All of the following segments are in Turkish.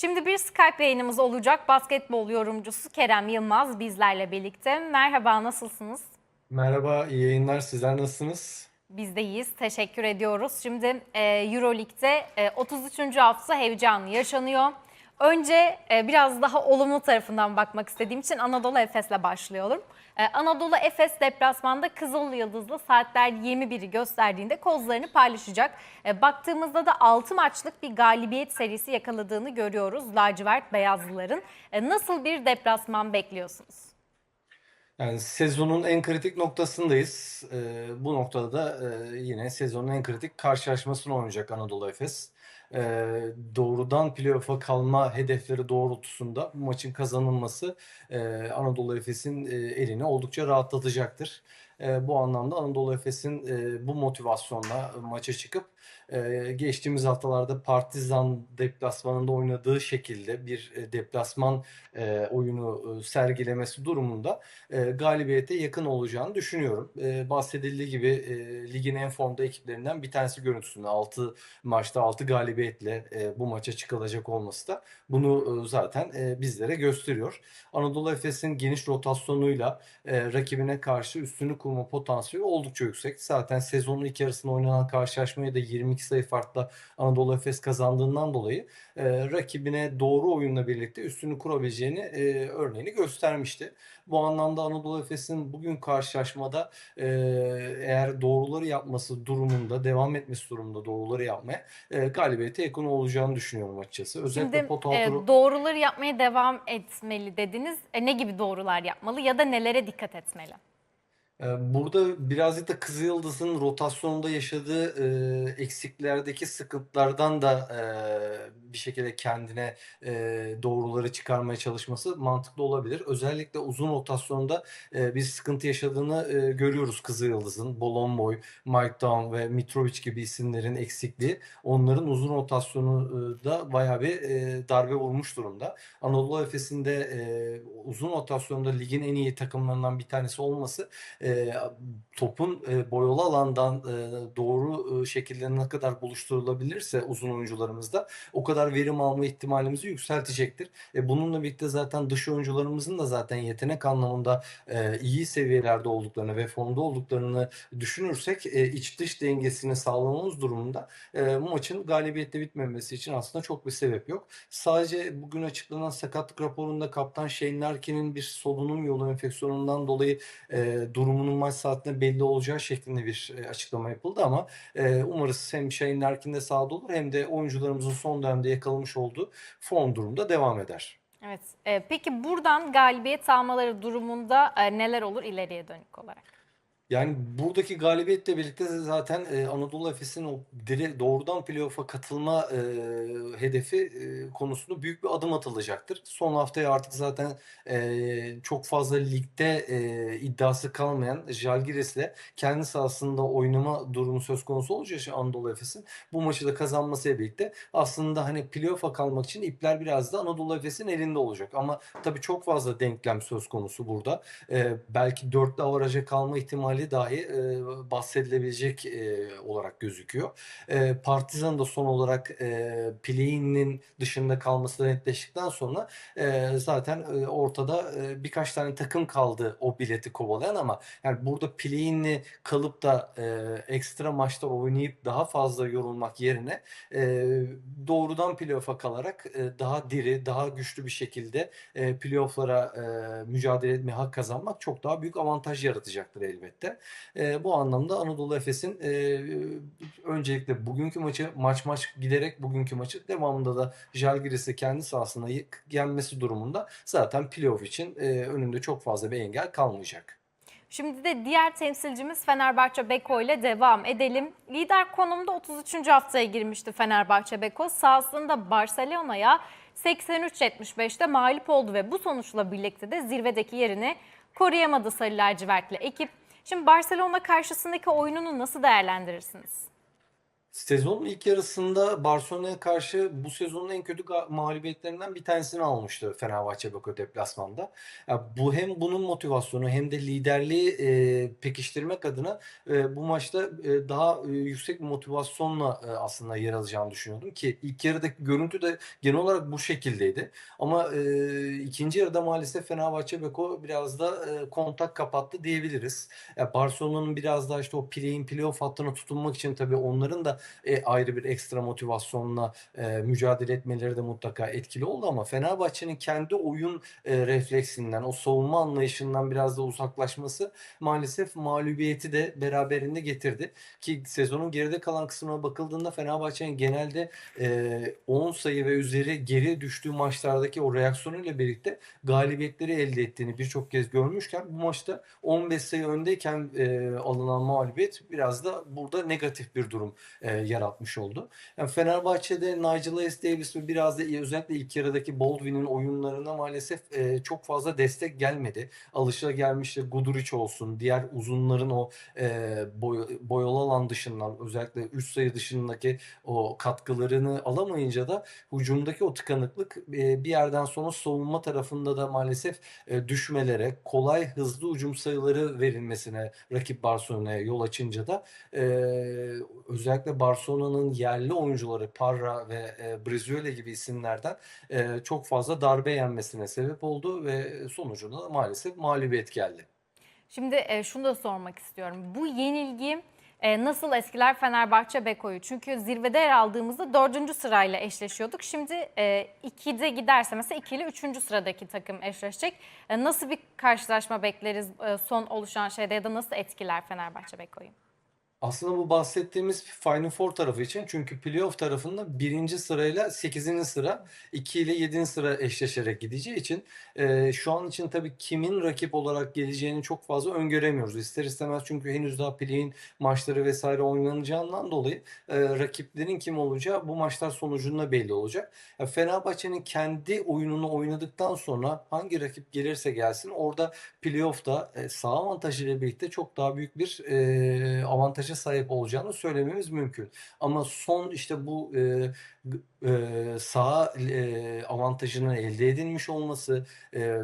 Şimdi bir Skype yayınımız olacak. Basketbol yorumcusu Kerem Yılmaz bizlerle birlikte. Merhaba, nasılsınız? Merhaba, iyi yayınlar. Sizler nasılsınız? Biz de iyiyiz, teşekkür ediyoruz. Şimdi e, Euroleague'de e, 33. hafta heyecanı yaşanıyor. Önce e, biraz daha olumlu tarafından bakmak istediğim için Anadolu Efes'le başlıyorum. E, Anadolu Efes deplasmanda Kızıl Yıldız'la saatler 21'i gösterdiğinde kozlarını paylaşacak. E, baktığımızda da 6 maçlık bir galibiyet serisi yakaladığını görüyoruz lacivert beyazlıların. Nasıl bir deplasman bekliyorsunuz? Yani sezonun en kritik noktasındayız. Bu noktada da yine sezonun en kritik karşılaşmasını oynayacak Anadolu Efes. Ee, doğrudan playoff'a kalma hedefleri doğrultusunda bu maçın kazanılması e, Anadolu Efes'in e, elini oldukça rahatlatacaktır. E, bu anlamda Anadolu Efes'in e, bu motivasyonla maça çıkıp e, geçtiğimiz haftalarda Partizan deplasmanında oynadığı şekilde bir e, deplasman e, oyunu e, sergilemesi durumunda e, galibiyete yakın olacağını düşünüyorum. E, bahsedildiği gibi e, ligin en formda ekiplerinden bir tanesi görüntüsünde 6 maçta 6 galibiyetle e, bu maça çıkılacak olması da bunu e, zaten e, bizlere gösteriyor. Anadolu Efes'in geniş rotasyonuyla e, rakibine karşı üstünü kurma potansiyeli oldukça yüksek. Zaten sezonun ilk yarısında oynanan karşılaşmayı da 22 sayı farkla Anadolu Efes kazandığından dolayı e, rakibine doğru oyunla birlikte üstünü kurabileceğini e, örneğini göstermişti. Bu anlamda Anadolu Efes'in bugün karşılaşmada e, eğer doğruları yapması durumunda, devam etmesi durumunda doğruları yapmaya e, galibiyete yakın olacağını düşünüyorum açıkçası. Özellikle Şimdi pot e, doğruları yapmaya devam etmeli dediniz. E, ne gibi doğrular yapmalı ya da nelere dikkat etmeli? Burada birazcık da Kızılyıldız'ın rotasyonunda yaşadığı e, eksiklerdeki sıkıntılardan da e, bir şekilde kendine e, doğruları çıkarmaya çalışması mantıklı olabilir. Özellikle uzun rotasyonda e, bir sıkıntı yaşadığını e, görüyoruz Kızılyıldız'ın. Bolomboy, Mike Down ve Mitrovic gibi isimlerin eksikliği onların uzun rotasyonu da bayağı bir e, darbe vurmuş durumda. Anadolu Efes'in de e, uzun rotasyonda ligin en iyi takımlarından bir tanesi olması e, topun e, boyalı alandan e, doğru e, şekilde ne kadar buluşturulabilirse uzun oyuncularımızda o kadar verim alma ihtimalimizi yükseltecektir. E, bununla birlikte zaten dış oyuncularımızın da zaten yetenek anlamında e, iyi seviyelerde olduklarını ve formda olduklarını düşünürsek e, iç dış dengesini sağlamamız durumunda e, bu maçın galibiyetle bitmemesi için aslında çok bir sebep yok. Sadece bugün açıklanan sakatlık raporunda kaptan Shane Larkin'in bir solunum yolu enfeksiyonundan dolayı e, durumunun maç saatinde belli olacağı şeklinde bir e, açıklama yapıldı ama e, umarız hem Shane Larkin de sahada olur hem de oyuncularımızın son dönemde yakalamış olduğu form durumda devam eder. Evet. e, peki buradan galibiyet almaları durumunda neler olur ileriye dönük olarak? Yani buradaki galibiyetle birlikte zaten e, Anadolu Efes'in o dire, doğrudan playoff'a katılma e, hedefi e, konusunda büyük bir adım atılacaktır. Son haftaya artık zaten e, çok fazla ligde e, iddiası kalmayan Žalgiris'le kendi sahasında oynama durumu söz konusu olacak için Anadolu Efes'in bu maçı da kazanmasıyla birlikte aslında hani playoff'a kalmak için ipler biraz da Anadolu Efes'in elinde olacak. Ama tabii çok fazla denklem söz konusu burada. E, belki dörtlü avaraja kalma ihtimali dahi e, bahsedilebilecek e, olarak gözüküyor. E, Partizan da son olarak e, play-in'in dışında kalması da netleştikten sonra e, zaten e, ortada e, birkaç tane takım kaldı o bileti kovalayan ama yani burada play-in'li kalıp da e, ekstra maçlar oynayıp daha fazla yorulmak yerine e, doğrudan playoff'a kalarak e, daha diri, daha güçlü bir şekilde e, playoff'lara e, mücadele etmeye hak kazanmak çok daha büyük avantaj yaratacaktır elbette. E, bu anlamda Anadolu Efes'in e, öncelikle bugünkü maçı maç maç giderek bugünkü maçı devamında da Žalgiris'i kendi sahasında y- yenmesi durumunda zaten playoff için e, önünde çok fazla bir engel kalmayacak. Şimdi de diğer temsilcimiz Fenerbahçe Beko ile devam edelim. Lider konumda 33. haftaya girmişti Fenerbahçe Beko. Sahasında Barcelona'ya 83-75'te mağlup oldu ve bu sonuçla birlikte de zirvedeki yerini koruyamadı Sarı Lacivertli ekip. Şimdi Barcelona karşısındaki oyununu nasıl değerlendirirsiniz? Sezonun ilk yarısında Barcelona'ya karşı bu sezonun en kötü mağlubiyetlerinden bir tanesini almıştı Fenerbahçe Beko deplasmanda. Ya bu hem bunun motivasyonu hem de liderliği e, pekiştirmek adına e, bu maçta e, daha e, yüksek bir motivasyonla e, aslında yer alacağını düşünüyordum ki ilk yarıdaki görüntü de genel olarak bu şekildeydi. Ama e, ikinci yarıda maalesef Fenerbahçe Beko biraz da e, kontak kapattı diyebiliriz. Ya Barcelona'nın biraz daha işte o play-in playoff hattına tutunmak için tabii onların da e, ayrı bir ekstra motivasyonla e, mücadele etmeleri de mutlaka etkili oldu ama Fenerbahçe'nin kendi oyun e, refleksinden, o savunma anlayışından biraz da uzaklaşması maalesef mağlubiyeti de beraberinde getirdi. Ki sezonun geride kalan kısmına bakıldığında Fenerbahçe'nin genelde e, 10 sayı ve üzeri geri düştüğü maçlardaki o reaksiyonuyla birlikte galibiyetleri elde ettiğini birçok kez görmüşken bu maçta 15 sayı öndeyken e, alınan mağlubiyet biraz da burada negatif bir durum e, yaratmış oldu. Yani Fenerbahçe'de Nigel Hayes Davis ve biraz da özellikle ilk yarıdaki Baldwin'in oyunlarına maalesef e, çok fazla destek gelmedi. Alışılagelmişti Guduric olsun, diğer uzunların o e, boy, boyalı alan dışından özellikle üst sayı dışındaki o katkılarını alamayınca da hücumdaki o tıkanıklık e, bir yerden sonra savunma tarafında da maalesef e, düşmelere, kolay hızlı hücum sayıları verilmesine rakip Barcelona'ya yol açınca da e, özellikle Barcelona'nın yerli oyuncuları Parra ve e, Brizuela gibi isimlerden e, çok fazla darbe yenmesine sebep oldu ve sonucunda da maalesef mağlubiyet geldi. Şimdi e, şunu da sormak istiyorum. Bu yenilgi e, nasıl etkiler Fenerbahçe Beko'yu? Çünkü zirvede yer aldığımızda dördüncü sırayla eşleşiyorduk. Şimdi e, ikide giderse mesela iki ile üçüncü sıradaki takım eşleşecek. E, nasıl bir karşılaşma bekleriz e, son oluşan şeyde ya da nasıl etkiler Fenerbahçe Beko'yu? Aslında bu bahsettiğimiz Final Four tarafı için çünkü playoff tarafında birinci sırayla 8. sıra 2 ile 7. sıra eşleşerek gideceği için e, şu an için tabii kimin rakip olarak geleceğini çok fazla öngöremiyoruz. İster istemez çünkü henüz daha play-in maçları vesaire oynanacağından dolayı e, rakiplerin kim olacağı bu maçlar sonucunda belli olacak. Ya Fenerbahçe'nin kendi oyununu oynadıktan sonra hangi rakip gelirse gelsin orada playoff'ta e, saha avantajıyla birlikte çok daha büyük bir e, avantaja sahip olacağını söylememiz mümkün. Ama son işte bu e, e, saha e, avantajının elde edilmiş olması, e,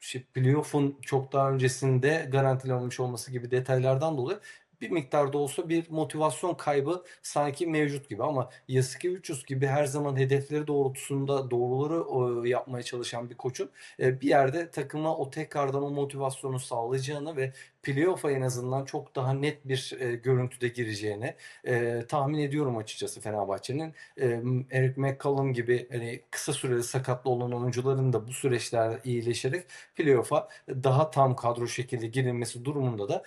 şey, playoff'un çok daha öncesinde garantilenmiş olması gibi detaylardan dolayı bir miktarda olsa bir motivasyon kaybı sanki mevcut gibi ama Yasuke 300 gibi her zaman hedefleri doğrultusunda doğruları yapmaya çalışan bir koçun e, bir yerde takıma o tekrardan o motivasyonu sağlayacağını ve playoff'a en azından çok daha net bir e, görüntüde gireceğini e, tahmin ediyorum açıkçası Fenerbahçe'nin. E, Eric McCallum gibi hani kısa süreli sakatlı olan oyuncuların da bu süreçler iyileşerek playoff'a daha tam kadro şekilde girilmesi durumunda da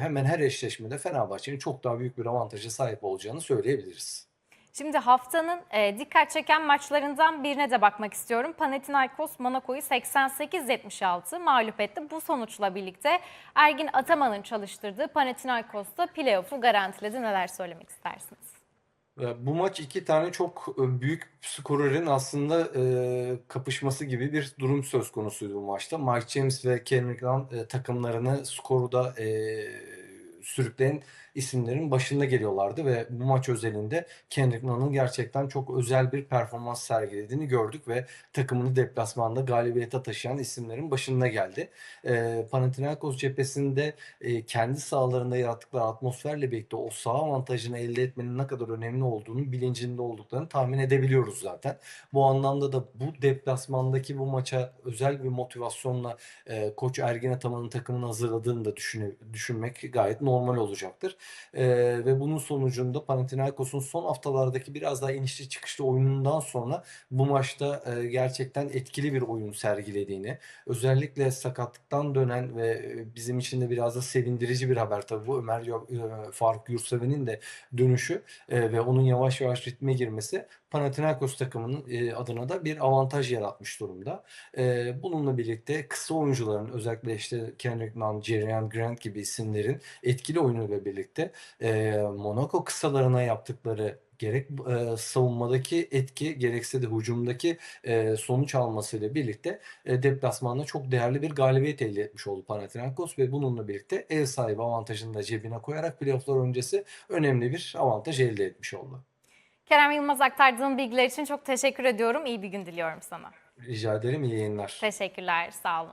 hemen her eşleşmede Fenerbahçe'nin çok daha büyük bir avantaja sahip olacağını söyleyebiliriz. Şimdi haftanın e, dikkat çeken maçlarından birine de bakmak istiyorum. Panathinaikos Monaco'yu 88-76 mağlup etti. Bu sonuçla birlikte Ergin Ataman'ın çalıştırdığı Panathinaikos'ta playoff'u garantiledi. Neler söylemek istersiniz? Bu maç iki tane çok e, büyük skorerin aslında e, kapışması gibi bir durum söz konusuydu bu maçta. Mike James ve Kendrick Nunn e, takımlarını skoru da e, sürükleyen isimlerin başında geliyorlardı ve bu maç özelinde Kendrick Nunn'ın gerçekten çok özel bir performans sergilediğini gördük ve takımını deplasmanda galibiyete taşıyan isimlerin başında geldi. E, Panathinaikos cephesinde e, kendi sahalarında yarattıkları atmosferle birlikte o saha avantajını elde etmenin ne kadar önemli olduğunu bilincinde olduklarını tahmin edebiliyoruz zaten. Bu anlamda da bu deplasmandaki bu maça özel bir motivasyonla e, Koç Ergin Ataman'ın takımını hazırladığını da düşüne- düşünmek gayet normal olacaktır. E, ve bunun sonucunda Panathinaikos'un son haftalardaki biraz daha inişli çıkışlı oyunundan sonra bu maçta e, gerçekten etkili bir oyun sergilediğini, özellikle sakatlıktan dönen ve bizim için de biraz da sevindirici bir haber tabii bu Ömer e, Faruk Yurtseven'in de dönüşü e, ve onun yavaş yavaş ritme girmesi Panathinaikos takımının e, adına da bir avantaj yaratmış durumda. E, bununla birlikte kısa oyuncuların özellikle işte Kendrick Nunn, Jerian Grant gibi isimlerin etkili oyunuyla birlikte e, Monaco kısalarına yaptıkları gerek e, savunmadaki etki gerekse de hücumdaki e, sonuç almasıyla birlikte e, deplasmanda çok değerli bir galibiyet elde etmiş oldu Panathinaikos ve bununla birlikte ev sahibi avantajını da cebine koyarak playofflar öncesi önemli bir avantaj elde etmiş oldu. Kerem Yılmaz aktardığın bilgiler için çok teşekkür ediyorum. İyi bir gün diliyorum sana. Rica ederim iyi yayınlar. Teşekkürler, sağ olun.